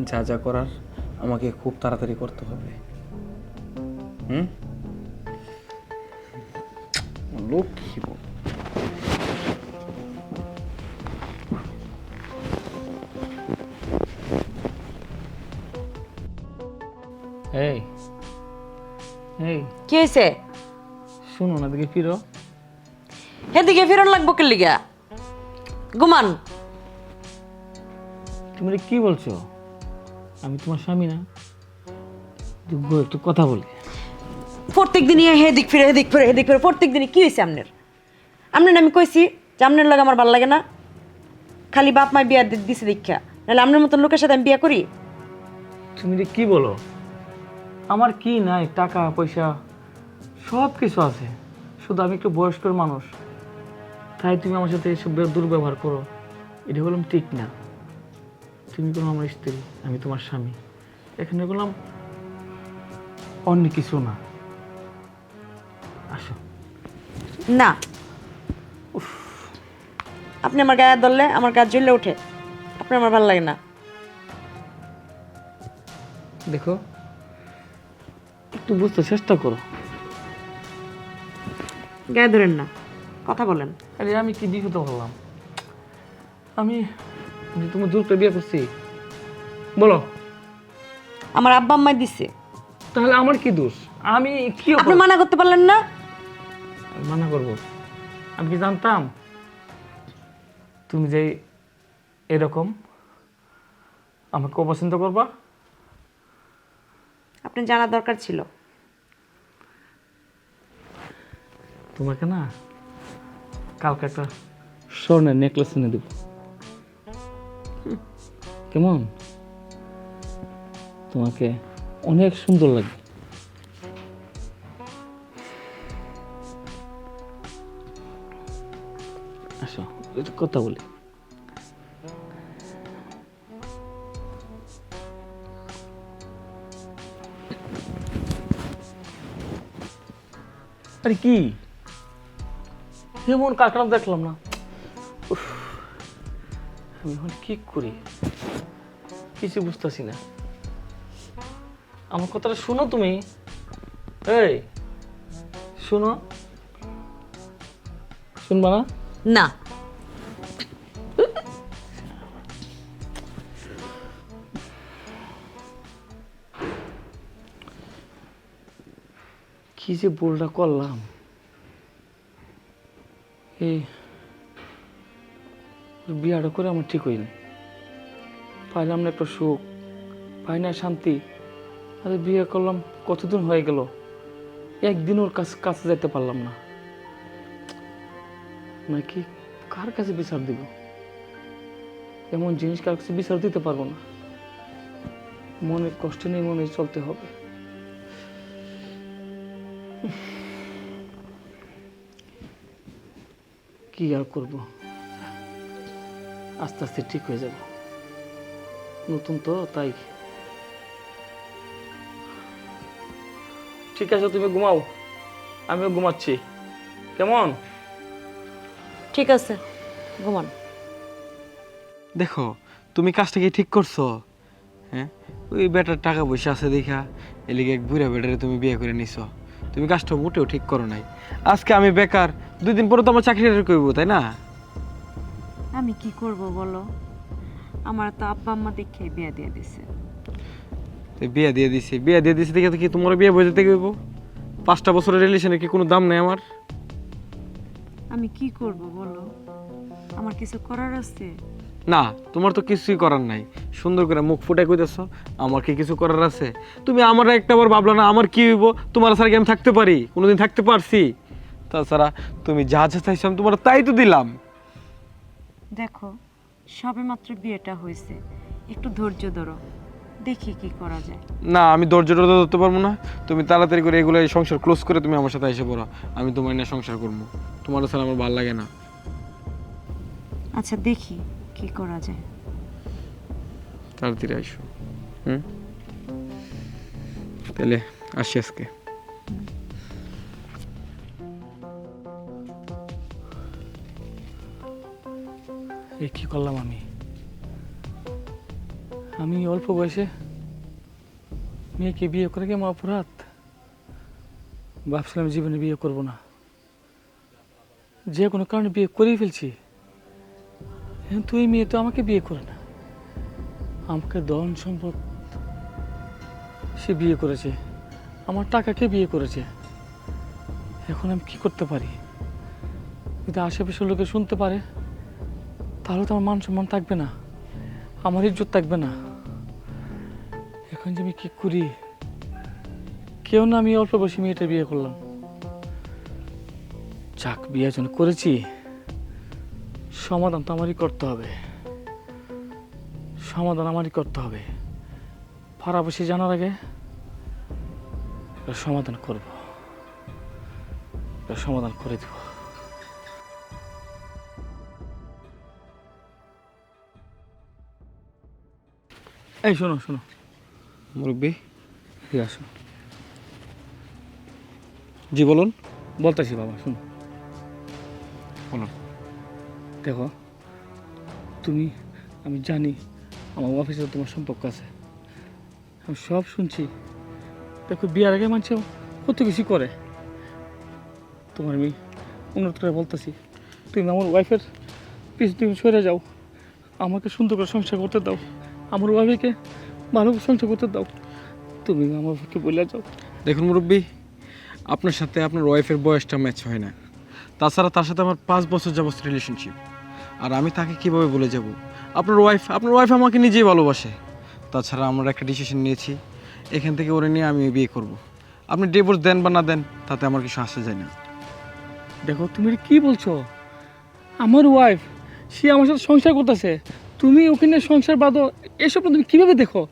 যা যা করার আমাকে খুব তাড়াতাড়ি করতে হবে। হুম? লক্ষ্মী বউ। এই এই। কি হয়েছে শুনো না দিকে ফিরো। এদিকে ফেরন লাগবো কে লিগা? ঘুমান তুমি কি বলছো? আমি তোমার স্বামী না। একটু গো- একটু কথা বলি। প্রত্যেক দিনই হেদিক ফিরে হেদিক ফিরে হেদিক ফিরে প্রত্যেক দিনই কি হয়েছে আপনার আপনার আমি কইছি যে আপনার লাগে আমার ভালো লাগে না। খালি বাপ মায় বিয়া দিছে দীক্ষা। নাহলে আপনার মতন লোকের সাথে আমি বিয়া করি? তুমি যে কি বলো? আমার কি নাই টাকা পয়সা সব কিছু আছে। শুধু আমি একটু বয়স্কর মানুষ। তাই তুমি আমার সাথে এসব দুর্ব্যবহার করো। এটা বললাম ঠিক না। তুমি কোনো আমার স্ত্রী আমি তোমার স্বামী। এখানে বললাম অন্য কিছু না। আসো। না। উফ। আপনি আমার গায়ে ধরলে আমার গাছ জ্বললে ওঠে। আপনার আমার ভালো লাগে না। দেখো একটু বুঝতে চেষ্টা করো। গায়ে ধরেন না কথা বলেন। আরে আমি কি বিপদ হলাম? আমি যে তুমি জোর করে বিয়ে করছি। বলো। আমার আব্বা আম্মাই দিছে। তাহলে আমার কি দোষ? আমি কি আপনি মানা করতে পারলেন না? মানা করব। আমি কি জানতাম? তুমি যে এরকম আমাকে অপছন্দ করবা? আপনি জানা দরকার ছিল। তোমাকে না কালকে একটা স্বর্ণের নেকলেস এনে দেব। কেমন? তোমাকে অনেক সুন্দর লাগে আসো কথা বলি। আরে কি? এমন কাকড়াম দেখলাম না। আমি এখন কি করি? কিছু বুঝতেছি না। আমার কথাটা শোনো তুমি। এই শোনো। শুনবা না? না। কি যে ভুলটা করলাম। এই বিয়াটা করে আমার ঠিক হয়নি পাইলাম না একটা সুখ, পাই না শান্তি। আরে বিয়ে করলাম, কতদিন হয়ে গেল? একদিন ওর কাছে কাছে যেতে পারলাম না। নাকি কার কাছে বিচার দিব? এমন জিনিস কার কাছে বিচার দিতে পারব না। মনে কষ্ট নেই মনে চলতে হবে। কি আর করব? আস্তে আস্তে ঠিক হয়ে যাব। নতুন তো তাই। ঠিক আছে তুমি ঘুমাও। আমিও ঘুমাচ্ছি। কেমন? ঠিক আছে ঘুমান। দেখো তুমি কাজটা কি ঠিক করছ? হ্যাঁ? ওই বেটার টাকা পয়সা আছে দেখা এলিগে এক বুড়া বেটারে তুমি বিয়ে করে নিছো। তুমি কাজটা মোটেও ঠিক করো নাই। আজকে আমি বেকার দুই দিন পরে তো আমার চাকরি করব তাই না? আমি কি করব বলো? আমার তো আব্বা আম্মা দেখে বিয়া দিয়ে দিছে। বিয়ে দিয়ে দিছি বিয়ে দিয়ে দিছি দেখে তো কি তোমার বিয়ে বোঝাতে গেবো পাঁচটা বছরের রিলেশনের কি কোনো দাম নেই আমার? আমি কি করব বলো? আমার কিছু করার আছে? না তোমার তো কিছুই করার নাই। সুন্দর করে মুখ ফুটে কইতেছ আমার কি কিছু করার আছে? তুমি আমার একটা বার ভাবলা না আমার কি হইব? তোমার ছাড়া কি আমি থাকতে পারি? কোনোদিন থাকতে পারছি? তাছাড়া তুমি যা যা চাইছো আমি তোমার তাই তো দিলাম। দেখো সবে মাত্র বিয়েটা হয়েছে। একটু ধৈর্য ধরো। দেখি কি করা যায়। না আমি ধৈর্যটা ধরতে পারব না। তুমি তাড়াতাড়ি করে এগুলো এই সংসার ক্লোজ করে তুমি আমার সাথে এসে পড়ো। আমি তোমার নিয়ে সংসার করব। তোমার ছাড়া আমার ভালো লাগে না। আচ্ছা দেখি কি করা যায়। তাড়াতাড়ি আইসো। হুম? তাহলে আসি আজকে। এ কি করলাম আমি? আমি অল্প বয়সে মেয়েকে বিয়ে করে কি আমার অপরাধ। ভাবছিলাম জীবনে বিয়ে করব না। যে কোনো কারণে বিয়ে করেই ফেলছি। এই মেয়ে তো আমাকে বিয়ে করে না। আমাকে ধন সম্পদ সে বিয়ে করেছে। আমার টাকাকে বিয়ে করেছে। এখন আমি কি করতে পারি? যদি আশেপাশের লোকে শুনতে পারে তাহলে তো আমার মান সম্মান থাকবে না। আমার ইজ্জত থাকবে না। এখন যে আমি কি করি? কেউ না আমি অল্প বয়সী মেয়েটা বিয়ে করলাম। যাক, বিয়ে যখন করেছি, সমাধান তো আমারই করতে হবে। সমাধান আমারই করতে হবে। পাড়াবসি জানার আগে সমাধান করব। সমাধান করে দেব। এই শোনো শোনো। মুরব্বী ঠিক আসো। জি বলুন। বলতেছি বাবা শোনো। বলুন। দেখো তুমি আমি জানি আমার অফিসে তোমার সম্পর্ক আছে। আমি সব শুনছি। দেখো বিয়ার আগে মানুষ কত কিছু করে। তোমার আমি অনুরোধ করে বলতেছি তুমি আমার ওয়াইফের পিছু তুমি সরে যাও। আমাকে সুন্দর করে সংসার করতে দাও। আমার ওয়াইফকে ভালো সংসার করতে দাও। তুমি আমাকে বলে যাও। দেখুন মুরব্বী আপনার সাথে আপনার ওয়াইফের বয়সটা ম্যাচ হয় না। তাছাড়া তার সাথে আমার পাঁচ বছর যাবত রিলেশনশিপ আর আমি তাকে কীভাবে বলে যাব? আপনার ওয়াইফ আপনার ওয়াইফ আমাকে নিজেই ভালোবাসে। তাছাড়া আমরা একটা ডিসিশন নিয়েছি। এখান থেকে ওরে নিয়ে আমি বিয়ে করব। আপনি ডিভোর্স দেন বা না দেন তাতে আমার কিছু আসে যায় না। দেখো তুমি কি বলছো? আমার ওয়াইফ সে আমার সাথে সংসার করতেছে। তুমি ওখানে সংসার বাদো এসব তুমি কীভাবে দেখো?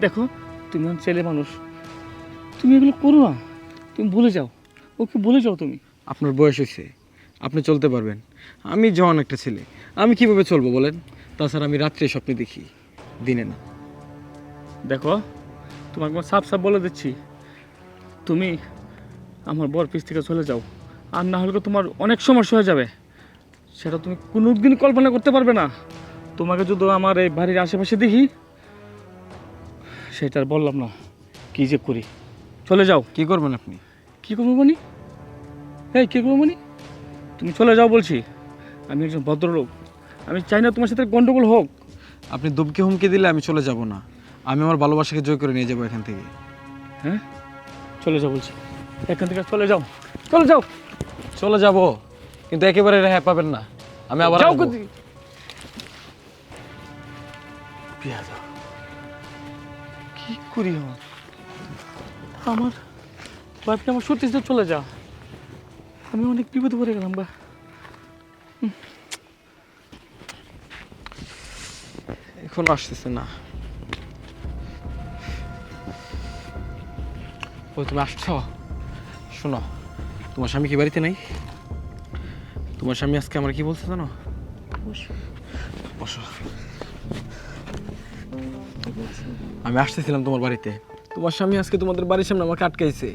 দেখো তুমি আমার ছেলে মানুষ। তুমি এগুলো করো না। তুমি ভুলে যাও। ওকে ভুলে যাও তুমি। আপনার বয়স হয়েছে। আপনি চলতে পারবেন। আমি জওয়ান একটা ছেলে। আমি কীভাবে চলবো বলেন? তাছাড়া আমি রাত্রে স্বপ্নে দেখি দিনে না। দেখো তোমাকে আমি সাফ সাফ বলে দিচ্ছি। তুমি আমার বর পিস থেকে চলে যাও। আর না হলে তোমার অনেক সমস্যা হয়ে যাবে। সেটা তুমি কোনো দিন কল্পনা করতে পারবে না। তোমাকে যদি আমার এই বাড়ির আশেপাশে দেখি সেটা আর বললাম না। কি যে করি? চলে যাও। কি করবেন আপনি? কি করব মনি? এই কি করব মনি? তুমি চলে যাও বলছি। আমি একজন ভদ্রলোক। আমি চাই না তোমার সাথে গন্ডগোল হোক। আপনি দুবকে হুমকি দিলে আমি চলে যাব না। আমি আমার ভালোবাসাকে জয় করে নিয়ে যাব এখান থেকে। হ্যাঁ? চলে যাও বলছি। এখান থেকে চলে যাও। চলে যাও। চলে যাব। কিন্তু একেবারে রেহাই পাবেন না। আমি আবার যাও পেয়াদা। কি করি আমার আমার আমার সত্যি সত্যি চলে যা আমি অনেক বিপদে পড়ে গেলাম বা। এখন আসতেছে না। ও তুমি আসছো? শোনো তোমার স্বামী কি বাড়িতে নাই? তোমার স্বামী আজকে আমার কি বলছে জানো? বসো। আমি আসতেছিলাম তোমার বাড়িতে। তোমার স্বামী আজকে তোমাদের বাড়ির সামনে আমাকে আটকাইছে।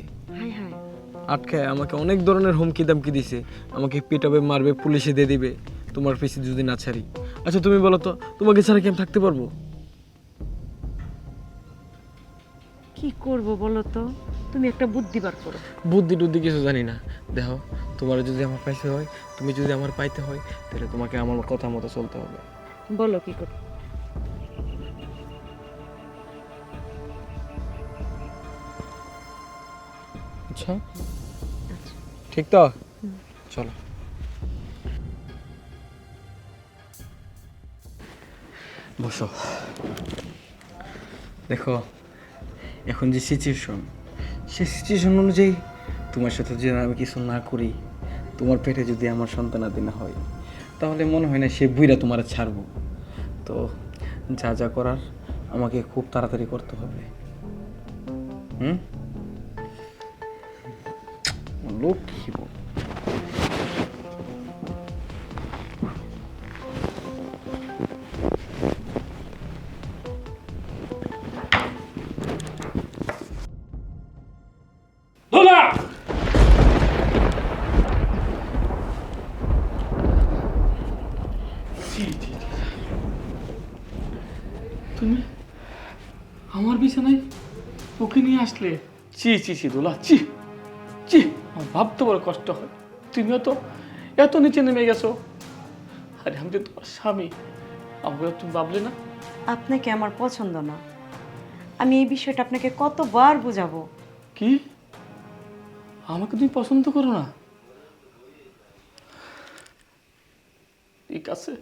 আটকায় আমাকে অনেক ধরনের হুমকি দামকি দিছে। আমাকে পিটাবে মারবে পুলিশে দিয়ে দিবে। তোমার পিছে যদি না ছাড়ি। আচ্ছা তুমি বলো তো তোমাকে ছাড়া কি আমি থাকতে পারব? কি করব বলো তো? তুমি একটা বুদ্ধি বার করো। বুদ্ধি টুদ্ধি কিছু জানি না। দেখো তোমার যদি আমার পাইতে হয় তুমি যদি আমার পাইতে হয় তাহলে তোমাকে আমার কথা মতো চলতে হবে। বলো কি করো আচ্ছা। ঠিক তো? চলো। বসো। দেখো এখন যে সিচুয়েশন সে সিচুয়েশন অনুযায়ী তোমার সাথে যদি আমি কিছু না করি তোমার পেটে যদি আমার সন্তানাদি না হয় তাহলে মনে হয় না সে বুইরা তোমার ছাড়বো। তো যা যা করার আমাকে খুব তাড়াতাড়ি করতে হবে। হুম? লক্ষ্মী বউ। দোলা তুমি আমার বিছানায় ওকে নিয়ে আসলে চি চি চি দোলা চি চি আমার ভাবতে বড় কষ্ট হয়। তুমিও তো এত নিচে নেমে গেছো। আরে আমি তো তোমার স্বামী। আমাকে তুমি ভাবলে না। আপনাকে আমার পছন্দ না। আমি এই বিষয়টা আপনাকে কতবার বোঝাবো? কি? আমাকে তুমি পছন্দ করো না? ঠিক আছে।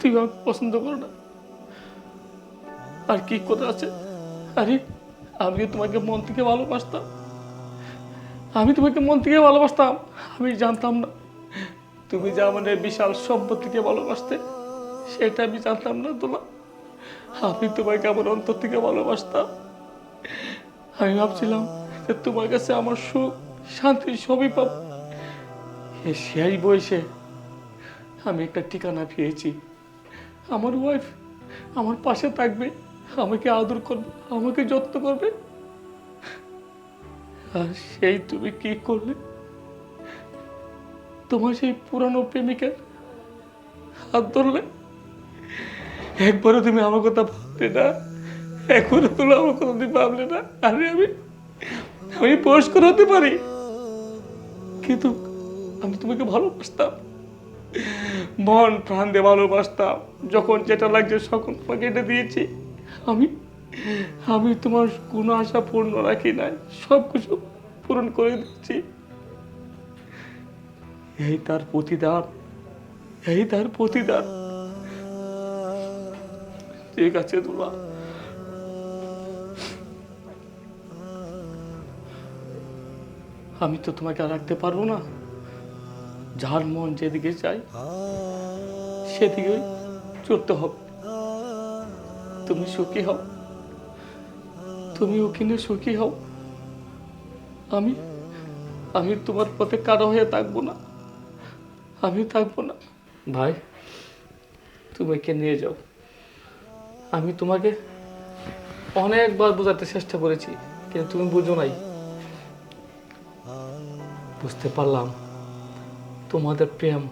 তুই আমাকে পছন্দ করো না। আর কি কথা আছে? আরে আমি তোমাকে মন থেকে ভালোবাসতাম। আমি তোমাকে মন থেকে ভালোবাসতাম। আমি জানতাম না। তুমি যে আমাদের বিশাল সম্পত্তিকে ভালোবাসতে, সেটা আমি জানতাম না তোমার আমি তোমাকে আমার অন্তর থেকে ভালোবাসতাম। আমি ভাবছিলাম যে তোমার কাছে আমার সুখ, শান্তি সবই পাব। সেই বয়সে আমি একটা ঠিকানা পেয়েছি। আমার ওয়াইফ আমার পাশে থাকবে, আমাকে আদর করবে, আমাকে যত্ন করবে। আর সেই তুমি কি করলে? তোমার সেই পুরানো প্রেমিকের হাত ধরলে? একবারও তুমি আমার কথা ভাবলে না? এখনও তুমি আমার কথা তুমি ভাবলে না? আরে আমি আমি পুরস্কার হতে পারি। কিন্তু আমি তোমাকে ভালোবাসতাম। মন প্রাণ দিয়ে ভালোবাসতাম। যখন যেটা লাগছে সকল তোমাকে এটা দিয়েছি। আমি আমি তোমার কোনো আশা পূর্ণ রাখি নাই। সব কিছু পূরণ করে দিচ্ছি। এই তার প্রতিদান, এই তার প্রতিদান। ঠিক আছে, দুলা। আমি তো তোমাকে আর রাখতে পারব না। যার মন যেদিকে চাই সেদিকে চলতে হবে। তুমি সুখী হও। তুমি ওখানে সুখী হও। আমি আমি তোমার পথে কারও হয়ে থাকব না। আমি থাকব না। ভাই, তুমি একে নিয়ে যাও। আমি তোমাকে অনেকবার বোঝাতে চেষ্টা করেছি, কিন্তু তুমি বুঝো নাই। বুঝতে পারলাম তোমাদের প্রেম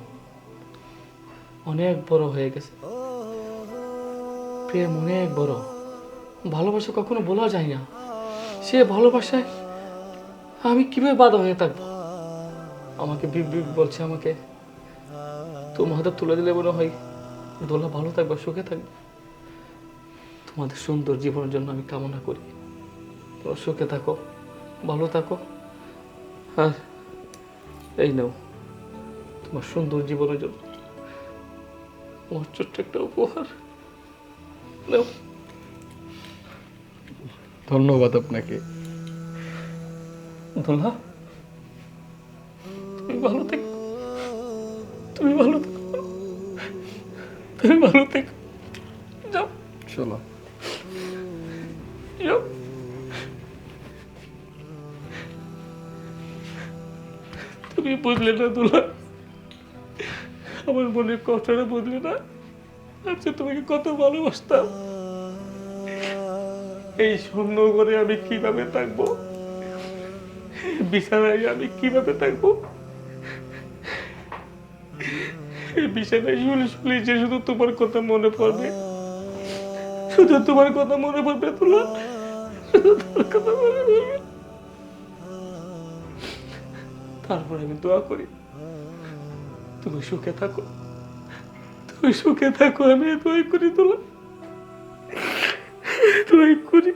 অনেক বড় হয়ে গেছে। প্রেম অনেক বড়। ভালোবাসা কখনো বলা যায় না। সে ভালোবাসায় আমি কীভাবে বাধা হয়ে থাকব? আমাকে বিপ বলছে আমাকে তোমার হাতে তুলে দিলে মনে হয় দোলা ভালো থাকবে, সুখে থাকবে। তোমাদের সুন্দর জীবনের জন্য আমি কামনা করি। তোমরা সুখে থাকো, ভালো থাকো। আর এই নাও, তোমার সুন্দর জীবনের জন্য। তোমার ছোট্ট একটা উপহার। নাও। ধন্যবাদ আপনাকে। দোলা তুমি ভালো থেকো। তুমি ভালো থেকো। তুমি ভালো থেকো। যাও। চলো। যাও। তুমি বুঝলে না দোলা। আমার মনের কষ্টটা বুঝলে না। আচ্ছা তোমাকে কত ভালোবাসতাম। এই শূন্য করে আমি কীভাবে থাকব? বিছানায় আমি কীভাবে থাকব? বিছানায় শুলে শুলে যে শুধু তোমার কথা মনে পড়বে। শুধু তোমার কথা মনে পড়বে, তোলা। কথা মনে পড়বে। তারপরে আমি দোয়া করি, তুমি সুখে থাকো। তুমি সুখে থাকো, আমি দোয়াই করি, তোলা। দোয়াই করি